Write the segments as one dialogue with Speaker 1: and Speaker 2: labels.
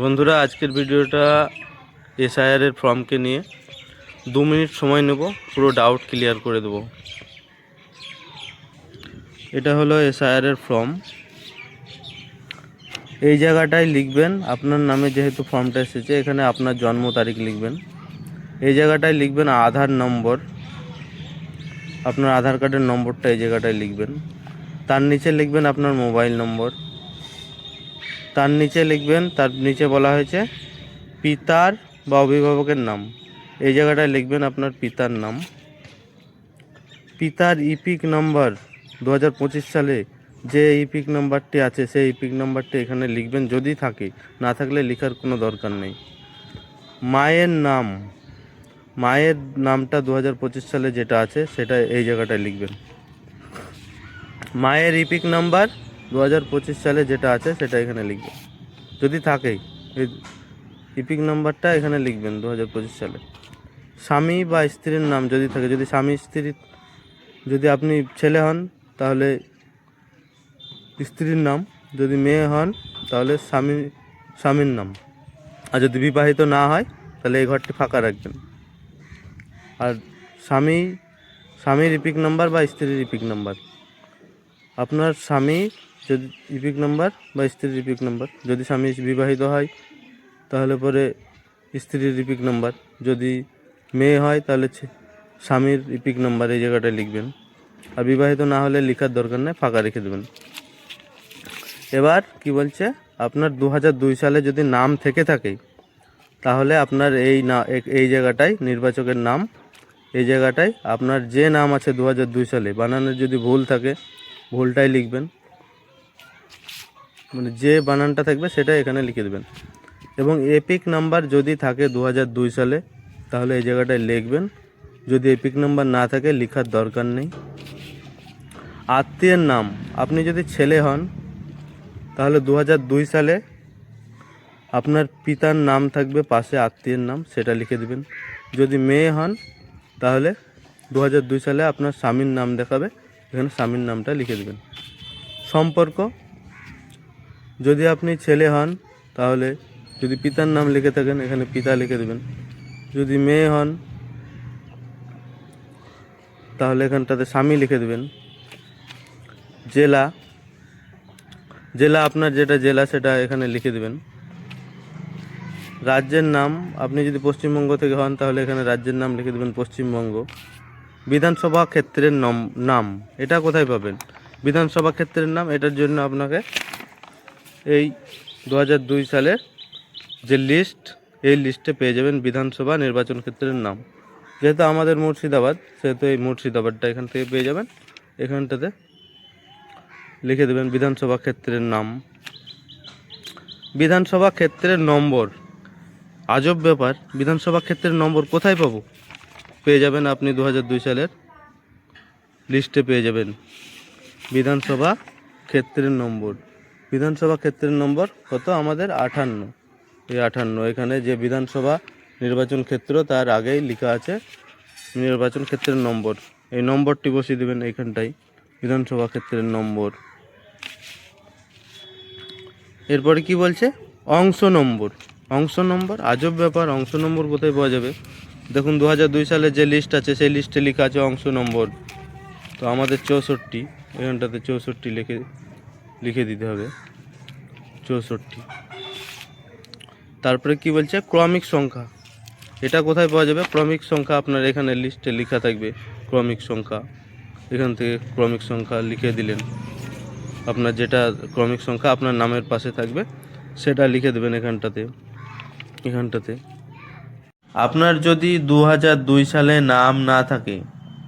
Speaker 1: বন্ধুরা, আজকের ভিডিওটা এসআইআর এর ফর্মকে নিয়ে দু মিনিট সময় নেব, পুরো ডাউট ক্লিয়ার করে দেব। এটা হলো এসআইআর এর ফর্ম। এই জায়গাটায় লিখবেন, আপনার নামে যেহেতু ফর্মটা এসেছে, এখানে আপনার জন্ম তারিখ লিখবেন। এই জায়গাটায় লিখবেন আধার নম্বর। আপনার আধার কার্ডের নম্বরটা এই জায়গাটায় লিখবেন। তার নিচে লিখবেন আপনার মোবাইল নম্বর। তার নিচে লিখবেন, তার নিচে বলা হয়েছে পিতার বা অভিভাবকের নাম। এই জায়গাটায় লিখবেন আপনার পিতার নাম। পিতার ইপিক নাম্বার দু হাজার পঁচিশ সালে যে ইপিক নাম্বারটি আছে, সেই ইপিক নাম্বারটি এখানে লিখবেন যদি থাকে। না থাকলে লেখার কোনো দরকার নেই। মায়ের নাম। মায়ের নামটা দু হাজার পঁচিশ সালে যেটা আছে, সেটা এই জায়গাটায় লিখবেন। মায়ের ইপিক নাম্বার দু হাজার পঁচিশ সালে যেটা আছে সেটা এখানে লিখবেন যদি থাকেই, এই ইপিক নাম্বারটা এখানে লিখবেন দু হাজার পঁচিশ সালে। স্বামী বা স্ত্রীর নাম যদি থাকে, যদি স্বামী স্ত্রী, যদি আপনি ছেলে হন, তাহলে স্ত্রীর নাম। যদি মেয়ে হন, তাহলে স্বামী, স্বামীর নাম। আর যদি বিবাহিত না হয়, তাহলে এই ঘরটি ফাঁকা রাখবেন। আর স্বামী, স্বামীর ইপিক নাম্বার বা স্ত্রীর ইপিক নাম্বার আপনার স্বামী যদি ইপিক নাম্বার বা স্ত্রীর ইপিক নাম্বার, যদি স্বামী বিবাহিত হয়, তাহলে পরে স্ত্রীর ইপিক নাম্বার। যদি মেয়ে হয়, তাহলে স্বামীর ইপিক নাম্বার এই জায়গাটায় লিখবেন। আর বিবাহিত না হলে লেখার দরকার নেই, ফাঁকা রেখে দেবেন। এবার কি বলছে? আপনার দু দুই সালে যদি নাম থেকে থাকে, তাহলে আপনার এই না এই জায়গাটায় নির্বাচকের নাম। এই জায়গাটায় আপনার যে নাম আছে দু সালে, বানানোর যদি ভুল থাকে ভুলটাই লিখবেন। মানে যে বানানটা থাকবে সেটা এখানে লিখে দেবেন। এবং এপিক নাম্বার যদি থাকে দু সালে, তাহলে এই জায়গাটায় লিখবেন। যদি এপিক নাম্বার না থাকে, লেখার দরকার নেই। আত্মীয়ের নাম, আপনি যদি ছেলে হন, তাহলে দু সালে আপনার পিতার নাম থাকবে, পাশে আত্মীয়ের নাম, সেটা লিখে দেবেন। যদি মেয়ে হন, তাহলে দু সালে আপনার স্বামীর নাম দেখাবে। এখানে স্বামীর নামটা লিখে দেবেন। সম্পর্ক, যদি আপনি ছেলে হন, তাহলে যদি পিতার নাম লিখে থাকেন, এখানে পিতা লিখে দেবেন। যদি মেয়ে হন, তাহলে এখানটাতে স্বামী লিখে দেবেন। জেলা জেলা আপনার যেটা জেলা, সেটা এখানে লিখে দেবেন। রাজ্যের নাম, আপনি যদি পশ্চিমবঙ্গ থেকে হন, তাহলে এখানে রাজ্যের নাম লিখে দেবেন পশ্চিমবঙ্গ। বিধানসভা ক্ষেত্রের নাম নাম। এটা কোথায় পাবেন? বিধানসভা ক্ষেত্রের নাম, এটার জন্য আপনাকে এই দু দুই সালের যে লিস্ট এই লিস্টে পেয়ে যাবেন বিধানসভা নির্বাচন ক্ষেত্রের নাম। যেহেতু আমাদের মুর্শিদাবাদ, সেহেতু এই মুর্শিদাবাদটা এখান থেকে পেয়ে যাবেন। এখানটাতে লিখে দেবেন বিধানসভা ক্ষেত্রের নাম। বিধানসভা ক্ষেত্রের নম্বর। আজব ব্যাপার, বিধানসভা ক্ষেত্রের নম্বর কোথায় পাবো? পেয়ে যাবেন আপনি দু সালের লিস্টে পেয়ে যাবেন। বিধানসভা ক্ষেত্রের নম্বর। বিধানসভা ক্ষেত্রের নম্বর কত? আমাদের আটান্ন এই আঠান্ন। এখানে যে বিধানসভা নির্বাচন ক্ষেত্র, তার আগেই লেখা আছে নির্বাচন ক্ষেত্রের নম্বর। এই নম্বরটি বসিয়ে দেবেন এইখানটাই, বিধানসভা ক্ষেত্রের নম্বর। এরপরে কি বলছে? অংশ নম্বর। অংশ নম্বর, আজব ব্যাপার, অংশ নম্বর কোথায় পাওয়া যাবে? দেখুন দু সালে যে লিস্ট আছে, সেই লিস্টে লেখা আছে অংশ নম্বর। তো আমাদের চৌষট্টি এখানটাতে চৌষট্টি লিখে লিখে দিতে হবে। চৌষট্টি। তারপরে কি বলছে? ক্রমিক সংখ্যা। এটা কোথায় পাওয়া যাবে? ক্রমিক সংখ্যা আপনার এখানে লিস্টে লেখা থাকবে, ক্রমিক সংখ্যা। এখান থেকে ক্রমিক সংখ্যা লিখে দিলেন। আপনার যেটা ক্রমিক সংখ্যা আপনার নামের পাশে থাকবে, সেটা লিখে দেবেন এখানটাতে। এখানটাতে। আপনার যদি দু দুই সালে নাম না থাকে,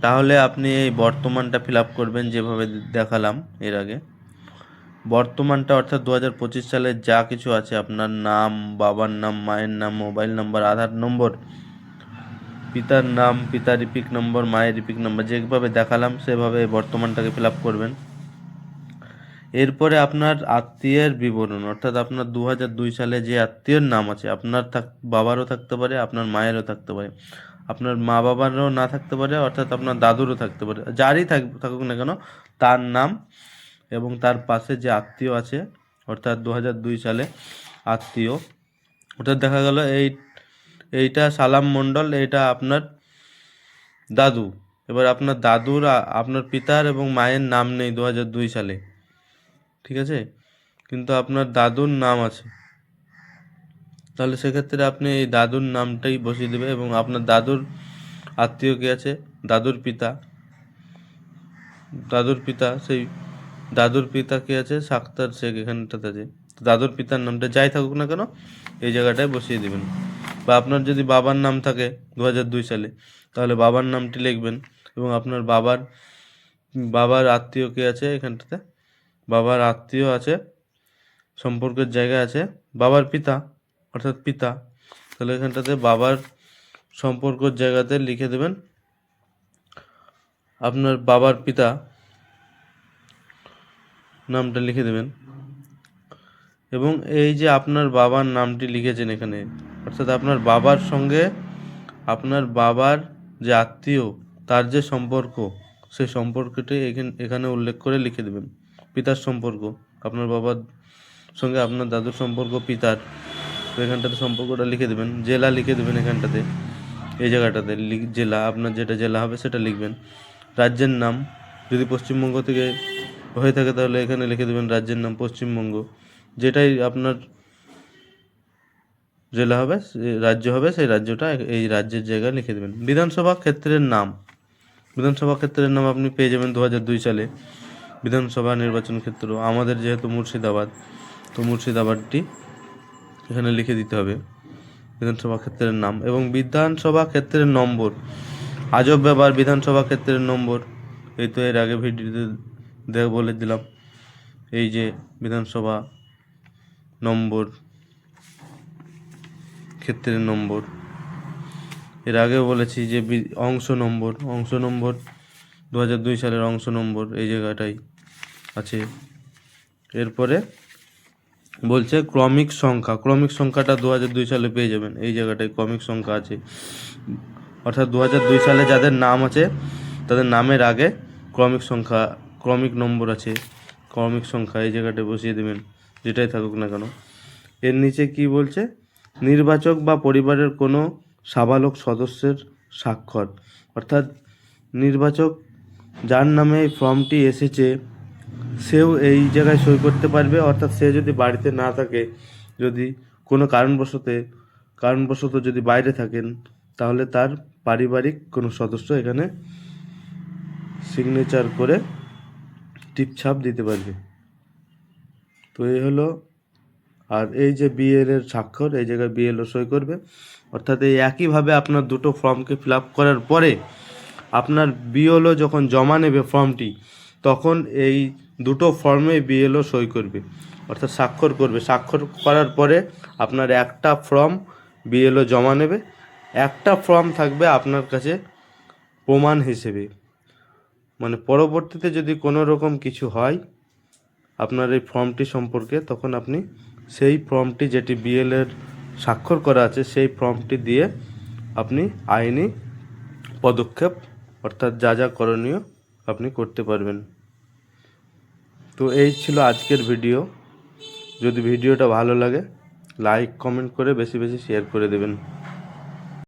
Speaker 1: তাহলে আপনি এই বর্তমানটা ফিল আপ করবেন যেভাবে দেখালাম এর আগে। বর্তমানটা অর্থাৎ দু হাজার পঁচিশ সালে যা কিছু আছে, আপনার নাম, বাবার নাম, মায়ের নাম, মোবাইল নম্বর, আধার নম্বর, পিতার নাম, পিতার রিপিক নম্বর, মায়ের রিপিক নম্বর, যেভাবে দেখালাম, সেভাবে বর্তমানটাকে ফিল আপ করবেন। এরপরে আপনার আত্মীয়ের বিবরণ, অর্থাৎ আপনার দু হাজার দুই সালে যে আত্মীয়ের নাম আছে, আপনার থাক, বাবারও থাকতে পারে, আপনার মায়েরও থাকতে পারে। আপনার মা বাবারও না থাকতে পারে, অর্থাৎ আপনার দাদুরও থাকতে পারে। যারই থাক, থাকুক না কেন, তার নাম এবং তার পাশে যে আত্মীয় আছে, অর্থাৎ দু দুই সালে আত্মীয় ওটা দেখা গেল এই, এইটা সালাম মণ্ডল, এইটা আপনার দাদু। এবার আপনার দাদুর, আপনার পিতার এবং মায়ের নাম নেই দু হাজার দুই সালে। ঠিক আছে? কিন্তু আপনার দাদুর নাম আছে। তাহলে সেক্ষেত্রে আপনি এই দাদুর নামটাই বসিয়ে দেবে এবং আপনার দাদুর আত্মীয় কে আছে? দাদুর পিতা। দাদুর পিতা, সেই দাদুর পিতা কে আছে? সাক্তার শেখ এখানটাতে আছে। দাদুর পিতার নামটা যাই থাকুক না কেন, এই জায়গাটায় বসিয়ে দেবেন। বা আপনার যদি বাবার নাম থাকে দু হাজার দুই সালে, তাহলে বাবার নামটি লিখবেন এবং আপনার বাবার বাবার আত্মীয় কে আছে এখানটাতে? বাবার আত্মীয় আছে, সম্পর্কের জায়গা আছে, বাবার পিতা, অর্থাৎ পিতা। তাহলে এখানটাতে বাবার সম্পর্কের জায়গাতে লিখে দেবেন, আপনার বাবার পিতা নামটা লিখে দেবেন। এবং এই যে আপনার বাবার নামটি লিখেছেন এখানে, অর্থাৎ আপনার বাবার সঙ্গে আপনার বাবার যে আত্মীয়, তার যে সম্পর্ক সেই সম্পর্কটি এখানে এখানে উল্লেখ করে লিখে দেবেন। পিতার সম্পর্ক, আপনার বাবার সঙ্গে আপনার দাদুর সম্পর্ক, পিতার। তো এখানটাতে সম্পর্কটা লিখে দেবেন, জেলা লিখে দেবেন এখানটাতে, এই জায়গাটাতে জেলা, আপনার যেটা জেলা হবে সেটা লিখবেন। রাজ্যের নাম, যদি পশ্চিমবঙ্গ থেকে হয়ে থাকে তাহলে এখানে লিখে দেবেন রাজ্যের নাম পশ্চিমবঙ্গ। যেটাই আপনার জেলা হবে রাজ্য হবে, সেই রাজ্যটা এই রাজ্যের জায়গায় লিখে দেবেন। বিধানসভা ক্ষেত্রের নাম, বিধানসভা ক্ষেত্রের নাম আপনি পেয়ে যাবেন দু সালে। বিধানসভা নির্বাচন ক্ষেত্র, আমাদের যেহেতু মুর্শিদাবাদ, তো মুর্শিদাবাদটি এখানে লিখে দিতে হবে, বিধানসভা ক্ষেত্রের নাম। এবং বিধানসভা ক্ষেত্রের নম্বর, আজব ব্যাপার, বিধানসভা ক্ষেত্রের নম্বর, এই তো এর আগে ভিডিওতে দেখ বলে দিলাম। এই যে বিধানসভা নম্বর, ক্ষেত্রের নম্বর, এর আগে বলেছি যে অংশ নম্বর অংশ নম্বর দু হাজার দুই সালের অংশ নম্বর, এই জায়গাটাই। আছে এরপরে বলছে ক্রমিক সংখ্যা। ক্রমিক সংখ্যাটা দু দুই সালে পেয়ে যাবেন। এই জায়গাটায় ক্রমিক সংখ্যা আছে। অর্থাৎ দু দুই সালে যাদের নাম আছে, তাদের নামের আগে ক্রমিক সংখ্যা, ক্রমিক নম্বর আছে, ক্রমিক সংখ্যা এই জায়গাটায় বসিয়ে দেবেন, যেটাই থাকুক না কেন। এর নিচে কি বলছে? নির্বাচক বা পরিবারের কোনো সাবালক সদস্যের স্বাক্ষর। অর্থাৎ নির্বাচক যার নামে এই ফর্মটি এসেছে সেও এই জায়গায় সই করতে পারবে, অর্থাৎ সে যদি বাড়িতে না থাকে, যদি কোনো কারণবশত কারণবশত যদি বাইরে থাকেন, তাহলে তার পারিবারিক কোনো সদস্য এখানে সিগনেচার করে টিপছাপ দিতে পারবে। তো এই হলো, আর এই যে বিএল এর স্বাক্ষর, এই জায়গায় বিএলও সই করবে। অর্থাৎ এই একইভাবে আপনার দুটো ফর্মকে ফিল আপ করার পরে আপনার বিএলও যখন জমা নেবে ফর্মটি, তখন এই দুটো ফর্মে বিএলও সই করবে, অর্থাৎ স্বাক্ষর করবে। স্বাক্ষর করার পরে আপনার একটা ফর্ম বিএলও জমা নেবে। একটা ফর্ম থাকবে আপনার কাছে প্রমাণ হিসেবে। মানে পরবর্তীতে যদি কোনো রকম কিছু হয় আপনার এই ফর্মটি সম্পর্কে, তখন আপনি সেই ফর্মটি যেটি বিএল এর স্বাক্ষর করা আছে, সেই ফর্মটি দিয়ে আপনি আইনি পদক্ষেপ, অর্থাৎ যা যা করণীয় আপনি করতে পারবেন। তো এই ছিল আজকের ভিডিও। যদি ভিডিওটা ভালো লাগে লাইক কমেন্ট করে বেশি বেশি শেয়ার করে দেবেন।